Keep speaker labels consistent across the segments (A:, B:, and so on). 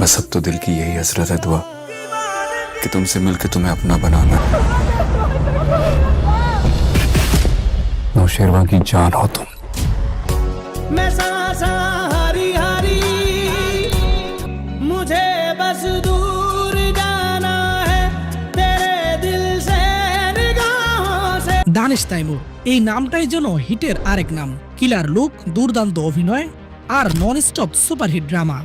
A: बस अब तो दिल की यही हसरत है दुआ कि तुमसे मिलकर तुम्हें अपना बनाना नौशेरवा की जान हो तुम
B: मैं सांसा हरी हरी मुझे बस दूर जाना है तेरे दिल से निगाहों से
C: দানিশ তাইমুর এই নামটাই যেন হিটের আরেক নাম কিলার লুক দুর্দান্ত অভিনয় আর নন স্টপ সুপারহিট ড্রামা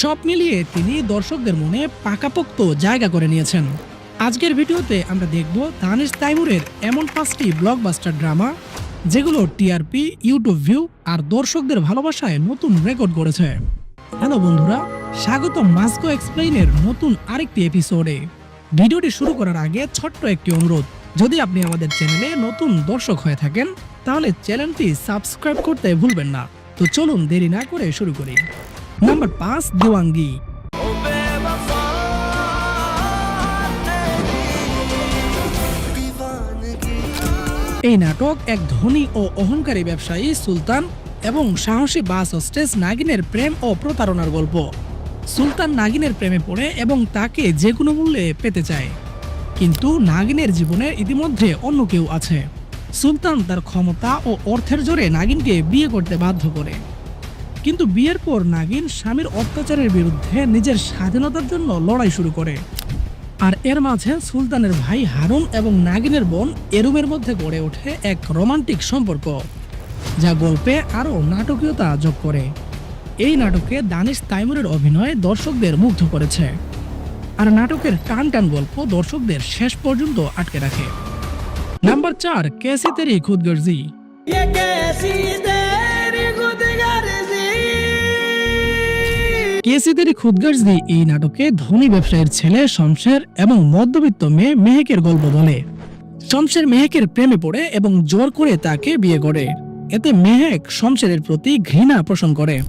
C: সব মিলিয়ে তিনি দর্শকদের মনে পাকাপোক্ত জায়গা করে নিয়েছেন। আজকের ভিডিওতে আমরা দেখব দানিশ তাইমুরের এমন পাঁচটি ব্লকবাস্টার ড্রামা যেগুলো টিআরপি, ইউটিউব ভিউ আর দর্শকদের ভালোবাসায় নতুন রেকর্ড করেছে হ্যালো বন্ধুরা স্বাগত মাস্কো এক্সপ্লেইনের নতুন আরেকটি এপিসোডে ভিডিওটি শুরু করার আগে ছোট্ট একটি অনুরোধ, যদি আপনি আমাদের চ্যানেলে নতুন দর্শক হয়ে থাকেন, তাহলে চ্যানেলটি সাবস্ক্রাইব করতে ভুলবেন না। তো চলুন দেরি না করে শুরু করি। নাম্বার পাঁচ দেওয়াঙ্গি এই নাটক এক ধনী ও অহংকারী ব্যবসায়ী সুলতান এবং সাহসী বাস হোস্টেস নাগিনের প্রেম ও প্রতারণার গল্প। সুলতান নাগিনের প্রেমে পড়ে এবং তাকে যে কোনো মূল্যে পেতে চায়। কিন্তু নাগিনের জীবনে ইতিমধ্যে অন্য কেউ আছে। সুলতান তার ক্ষমতা ও অর্থের জোরে নাগিনকে বিয়ে করতে বাধ্য করে। কিন্তু বিয়ের পর নাগিন স্বামীর অত্যাচারের বিরুদ্ধে নিজের স্বাধীনতার জন্য লড়াই শুরু করে। আর এর মাঝে সুলতানের ভাই হারুন এবং নাগিনের বোন এরুমের মধ্যে গড়ে ওঠে এক রোমান্টিক সম্পর্ক, যা গল্পে আরও নাটকীয়তা যোগ করে। এই নাটকে দানিশ তাইমুরের অভিনয় দর্শকদের মুগ্ধ করেছে। আর নাটকের টান টান গল্প দর্শকদের শেষ পর্যন্ত আটকে রাখে। নাম্বার চার, কেসি তেরি খুদগর্জি। কেসিদেরই খুদগর্জি এই নাটকে ধনী ব্যবসায়ীর ছেলে শমশের এবং মধ্যবিত্ত মেয়ে মেহেকের গল্প বলে। শমশের মেহেকের প্রেমে পড়ে এবং জোর করে তাকে বিয়ে করে। এতে মেহেক শমশেরের প্রতি ঘৃণা পোষণ করে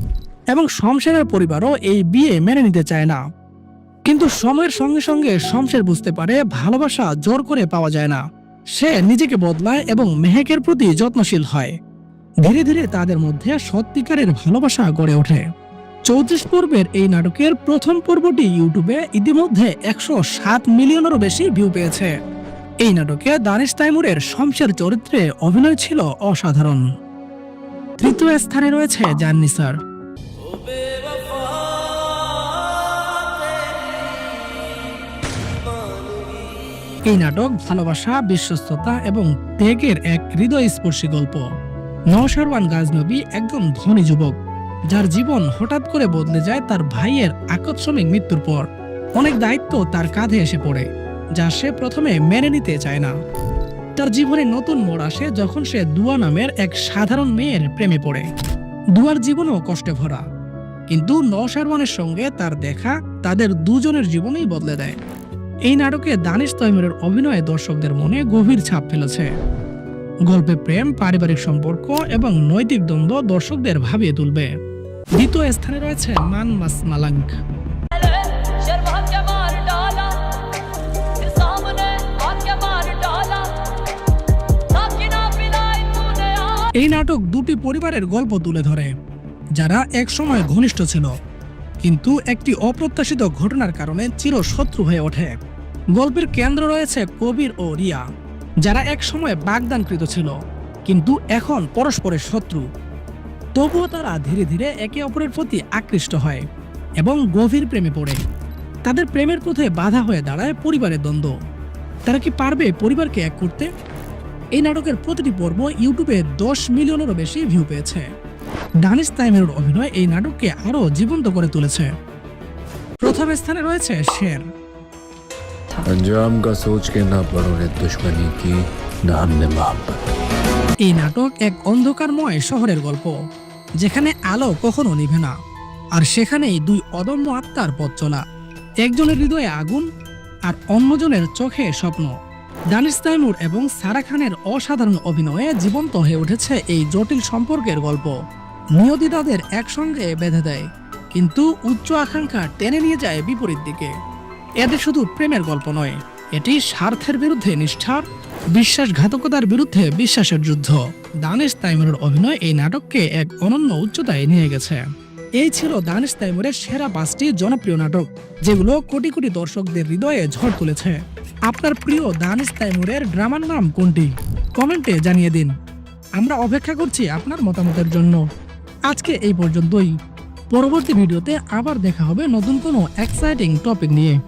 C: এবং শমশেরের পরিবারও এই বিয়ে মেনে নিতে চায় না। কিন্তু সময়ের সঙ্গে সঙ্গে শমশের বুঝতে পারে ভালোবাসা জোর করে পাওয়া যায় না। সে নিজেকে বদলায় এবং মেহেকের প্রতি যত্নশীল হয়। ধীরে ধীরে তাদের মধ্যে সত্যিকারের ভালোবাসা গড়ে ওঠে। চৌত্রিশ পর্বের এই নাটকের প্রথম পর্বটি ইউটিউবে ইতিমধ্যে একশো সাত মিলিয়নেরও বেশি ভিউ পেয়েছে। এই নাটকে দানিশ তাইমুরের শমশের চরিত্রে অভিনয় ছিল অসাধারণ। তৃতীয় স্থানে রয়েছে জান্নি স্যার। এই নাটক ভালোবাসা, বিশ্বস্ততা এবং ত্যাগের এক হৃদয়স্পর্শী গল্প। নওশারওয়ান গাজনবী একজন ধনী যুবক। যার জীবন হঠাৎ করে বদলে যায় তার ভাইয়ের আকস্মিক মৃত্যুর পর। অনেক দায়িত্ব তার কাঁধে এসে পড়ে, যা সে প্রথমে মেনে নিতে চায় না। তার জীবনে নতুন মোড় আসে যখন সে দুয়া নামের এক সাধারণ মেয়ের প্রেমে পড়ে। দুয়ার জীবনও কষ্টে ভরা, কিন্তু নওশারওয়ানের সঙ্গে তার দেখা তাদের দুজনের জীবনেই বদলে দেয়। এই নাটকে দানিশ তৈমুরের অভিনয়ে দর্শকদের মনে গভীর ছাপ ফেলেছে। গল্পে প্রেম, পারিবারিক সম্পর্ক এবং নৈতিক দ্বন্দ্ব দর্শকদের ভাবিয়ে তুলবে। দ্বিতীয় স্থানে রয়েছে মান মাস
D: মালাং
C: এই নাটক দুটি পরিবারের গল্প তুলে ধরে, যারা এক সময় ঘনিষ্ঠ ছিল, কিন্তু একটি অপ্রত্যাশিত ঘটনার কারণে চিরশত্রু হয়ে ওঠে। গল্পের কেন্দ্র রয়েছে কবির ও রিয়া, যারা এক সময় বাগদানকৃত ছিল, কিন্তু এখন পরস্পরের শত্রু। তবুও তারা ধীরে ধীরে একে অপরের প্রতি আকৃষ্ট হয় এবং গভীর প্রেমে পড়ে তাদের প্রেমের পথে বাধা হয়ে দাঁড়ায় পরিবারের দ্বন্দ্ব তারা কি পারবে পরিবারকে এক করতে এই নাটকের প্রতিটি পর্ব ইউটিউবে দশ মিলিয়নেরও বেশি ভিউ পেয়েছে ডানিস তাইমের অভিনয় এই নাটককে আরও জীবন্ত করে তুলেছে প্রথম স্থানে রয়েছে শের
A: अंजाम का सोच के ना पड़ो ने दुश्मनी की ना हमने मोहब्बत
C: এই নাটক এক অন্ধকারময় শহরের গল্প, যেখানে আলো কখনো নিভে না। আর সেখানেই দুই অদম্য আত্মার পথ চলা, একজনের হৃদয়ে আগুন আর অন্যজনের চোখে স্বপ্ন। দানিশ তাইমুর এবং সারা খানের অসাধারণ অভিনয়ে জীবন্ত হয়ে উঠেছে এই জটিল সম্পর্কের গল্প। নিয়তি তাদের একসঙ্গে বেঁধে দেয়, কিন্তু উচ্চ আকাঙ্ক্ষা টেনে নিয়ে যায় বিপরীত দিকে। এতে শুধু প্রেমের গল্প নয়, এটি স্বার্থের বিরুদ্ধে নিষ্ঠার বিশ্বাসঘাতকতার বিরুদ্ধে বিশ্বাসের যুদ্ধ। দানেশ তাইমুরের অভিনয় এই নাটককে এক অনন্য উচ্চতায় নিয়ে গেছে। এই ছিল দানিশ তাইমুরের সেরা পাঁচটি জনপ্রিয় নাটক, যেগুলো কোটি কোটি দর্শকদের হৃদয়ে ঝড় তুলেছে। আপনার প্রিয় দানিশ তাইমুরের ড্রামার নাম কোনটি? কমেন্টে জানিয়ে দিন। আমরা অপেক্ষা করছি আপনার মতামতের জন্য। আজকে এই পর্যন্তই। পরবর্তী ভিডিওতে আবার দেখা হবে নতুন কোনো এক্সাইটিং টপিক নিয়ে।